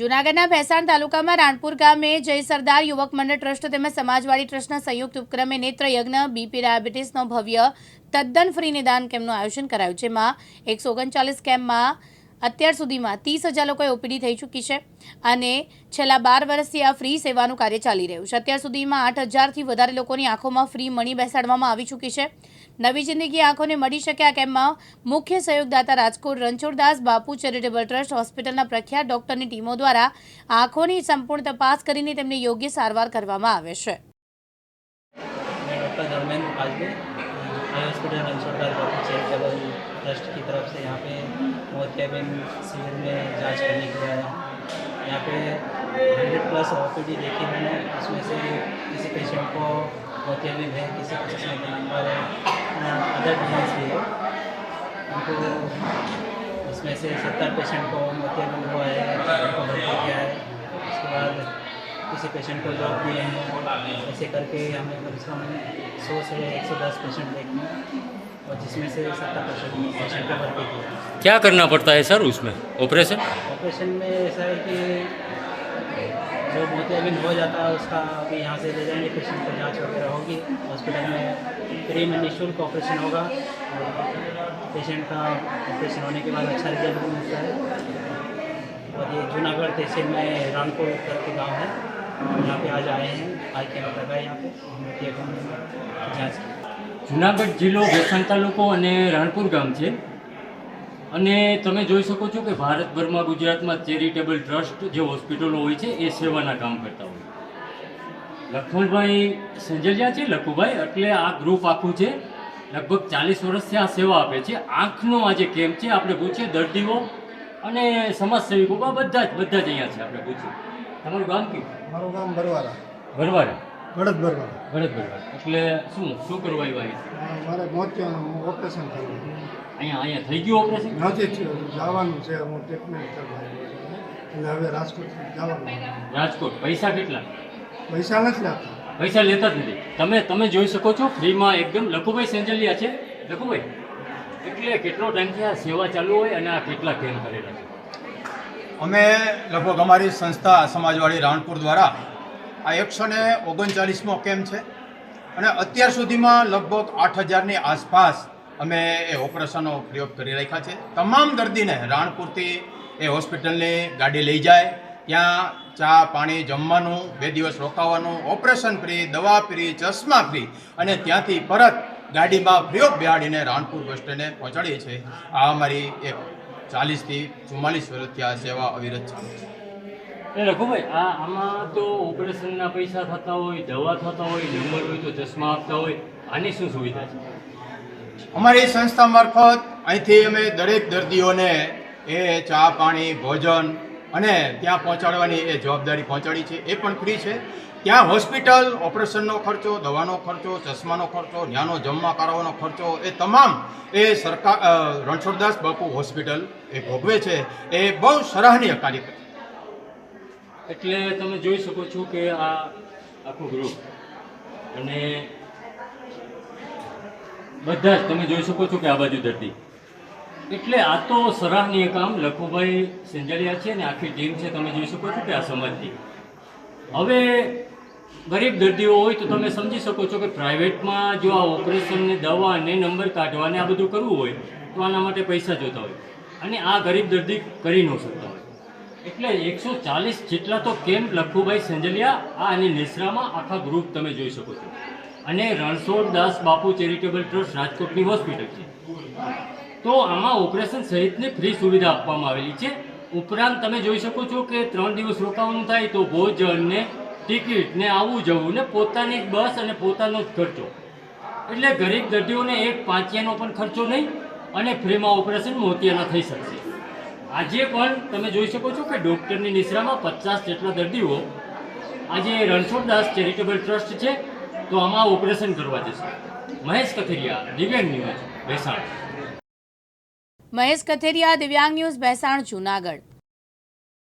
જૂનાગઢના ભેસાણ તાલુકામાં રાણપુર ગામે જય સરદાર યુવક મંડળ ટ્રસ્ટ તેમજ સમાજવાડી ટ્રસ્ટના સંયુક્ત ઉપક્રમે નેત્રયજ્ઞ બીપી ડાયાબિટીસનો ભવ્ય તદ્દન ફ્રી નિદાન કેમ્પનું આયોજન કરાયું, જેમાં એકસો ઓગણચાલીસ કેમ્પમાં અત્યાર સુધીમાં ત્રીસ હજાર લોકોએ ઓપીડી થઈ ચૂકી છે અને છેલ્લા બાર વર્ષથી આ ફ્રી સેવાનું કાર્ય ચાલી રહ્યું છે. અત્યાર સુધીમાં આઠ હજારથી વધારે લોકોની આંખોમાં ફ્રી મણી બેસાડવામાં આવી ચૂકી છે. નવી જિંદગી આંખોને મળી શકે આ કેમ્પમાં મુખ્ય સહયોગદાતા રાજકોટ રણછોડદાસ બાપુ ચેરિટેબલ ટ્રસ્ટ, હોસ્પિટલના પ્રખ્યાત ડોક્ટરની ટીમો દ્વારા આંખોની સંપૂર્ણ તપાસ કરીને તેમને યોગ્ય સારવાર કરવામાં આવે છે. Hospital Ranchhoddas Babu charitable trust की तरफ़ से यहाँ पे मोतियाबिंद शिविर में जाँच करने के लिए आया यहाँ पे हंड्रेड प्लस ओ देखी मैंने, उसमें से किसी पेशेंट को मोतियाबिंद है किसी को का नंबर है अदर डिज़ीज़ भी है उनको उसमें से सत्तर पेशेंट को मोतियाबिंद हुआ है उनको भर्ती किया है। उसके बाद किसी पेशेंट को जॉब दिए हैं ऐसे करके हमें कम से कम सौ से एक सौ दस पेशेंट देखने हैं और जिसमें से सत्तर पेशेंट पेशेंट को भर्ती किया क्या करना पड़ता है सर उसमें? ऑपरेशन ऑपरेशन में ऐसा है कि जो मोतियाबिंद हो जाता है उसका अभी यहाँ से ले जाएँगे पेशेंट को जाँच वगैरह होगी। हॉस्पिटल में फ्री में निःशुल्क ऑपरेशन होगा पेशेंट का ऑपरेशन होने के बाद अच्छा रिज़ल्ट मिलता है। और ये जूनागढ़ तहसील में रामपुर करके गाँव है। यहाँ पे आज आए हैं आज के मतलब है यहाँ पे मोतियाबिंद जाँच की જુનાગઢ જિલ્લો ભેસાણ તાલુકો અને રાણપુર ગામ છે અને તમે જોઈ શકો છો કે ભારતભરમાં ગુજરાતમાં ચેરિટેબલ ટ્રસ્ટ જે હોસ્પિટલો હોય છે એ સેવાના કામ કરતા હોય લક્ષ્મણભાઈ સંજલિયા છે લખુભાઈ એટલે આ ગ્રુપ આખું છે લગભગ ચાલીસ વર્ષથી આ સેવા આપે છે આંખનો આ જે કેમ્પ છે આપણે પૂછીએ દર્દીઓ અને સમાજસેવિકો આ બધા જ બધા જ અહીંયા છે આપણે પૂછીએ તમારું ગામ કયું? મારું ગામ ભરવાડા ભરવાડા ગળદ બરવારા. ભરત ભરવાડ એટલે શું શું કરવા આવ્યા અહીંયા? અ, મારે મોતિયાનું ઓપરેશન થયું અહીંયા અહીંયા થઈ ગયું ઓપરેશન? નથી છે, જવાનું છે હું ટ્રીટમેન્ટ કરવા આવ્યો છું. એટલે હવે રાજકોટ જવાનું રાજકોટ. પૈસા કેટલા? પૈસા નથી લાગતા. પૈસા લેતા જ નથી. તમે તમે જોઈ શકો છો ફ્રીમાં એકદમ લખુભાઈ સેન્જલિયા છે. લખુભાઈ એટલે કેટલો ટાઈમથી આ સેવા ચાલુ હોય અને આ કેટલા કેમ કરેલા છે? અમે લગભગ અમારી સંસ્થા સમાજવાડી રાણપુર દ્વારા આ એકસો ને ઓગણચાલીસમો કેમ્પ છે. અને અત્યાર સુધીમાં લગભગ આઠ હજારની આસપાસ અમે એ ઓપરેશનો પ્રયોગ કરી રાખ્યા છે. તમામ દર્દીને રાણપુરથી એ હોસ્પિટલની ગાડી લઈ જાય. ત્યાં ચા પાણી જમવાનું, બે દિવસ રોકાવાનું, ઓપરેશન ફ્રી, દવા ફ્રી, ચશ્મા ફ્રી અને ત્યાંથી પરત ગાડીમાં ઓફ બેહાડીને રાણપુર બસ સ્ટેન્ડે પહોંચાડીએ છીએ. આ અમારી એક ચાલીસથી ચુમ્માલીસ વર્ષથી આ સેવા અવિરત ચાલુ છે. રઘુભાઈ આ આમાં તો ઓપરેશનના પૈસા થતા હોય દવા થતા હોય નંબર હોય તો ચશ્મા આપતા હોય આની શું સુવિધા છે? અમારી સંસ્થા મારફત અહીંથી અમે દરેક દર્દીઓને એ ચા પાણી ભોજન અને ત્યાં પહોંચાડવાની એ જવાબદારી પહોંચાડી છે. એ પણ ફ્રી છે. ત્યાં હોસ્પિટલ, ઓપરેશનનો ખર્ચો, દવાનો ખર્ચો, ચશ્માનો ખર્ચો, ન્યાનો જમવા કરાવવાનો ખર્ચો, એ તમામ એ સરકાર રણછોડદાસ બાપુ હોસ્પિટલ એ ભોગવે છે. એ બહુ સરાહનીય કાર્ય કરે એટલે તમે જોઈ શકો છો કે આ આખું ગ્રુપ અને બધા જ તમે જોઈ શકો છો કે આ બાજુ દર્દી એટલે આ તો સરાહનીય કામ લખુભાઈ સેંજલિયા છે ને આખી ટીમ છે, તમે જોઈ શકો છો કે આ સમાજની. હવે ગરીબ દર્દીઓ હોય તો તમે સમજી શકો છો કે પ્રાઇવેટમાં જો આ ઓપરેશનને દવા ને નંબર કાઢવા ને આ બધું કરવું હોય, તો આના માટે પૈસા જોતા હોય. અને આ ગરીબ દર્દી કરી ન શકતા હોય. એટલે એકસો ચાલીસ જેટલા તો કેમ્પ લખુભાઈ સંજલિયા આ અને નેસરામાં આખા ગ્રુપ તમે જોઈ શકો છો. અને રણછોડ દાસ બાપુ ચેરિટેબલ ટ્રસ્ટ રાજકોટની હોસ્પિટલ છે. તો આમાં ઓપરેશન સહિતની ફ્રી સુવિધા આપવામાં આવેલી છે. ઉપરાંત તમે જોઈ શકો છો કે ત્રણ દિવસ રોકાવાનું થાય તો ભોજનને ટિકિટને આવવું જવું ને પોતાની બસ અને પોતાનો જ ખર્ચો. એટલે ગરીબ દર્દીઓને એક પાંચિયાનો પણ ખર્ચો નહીં અને ફ્રીમાં ઓપરેશન મોતિયાના થઈ શકશે. આજે પણ તમે જોઈ શકો છો કે ડૉક્ટરની નિશ્રામાં પચાસ જેટલા દર્દીઓ આજે રણછોડદાસ ચેરિટેબલ ટ્રસ્ટ છે. તો આમાં ઓપરેશન કરવા જશે. મહેશ કથેરિયા, દિવ્યાંગ ન્યૂઝ, ભેસાણ. મહેશ કથેરિયા, દિવ્યાંગ ન્યૂઝ, ભેસાણ, જૂનાગઢ.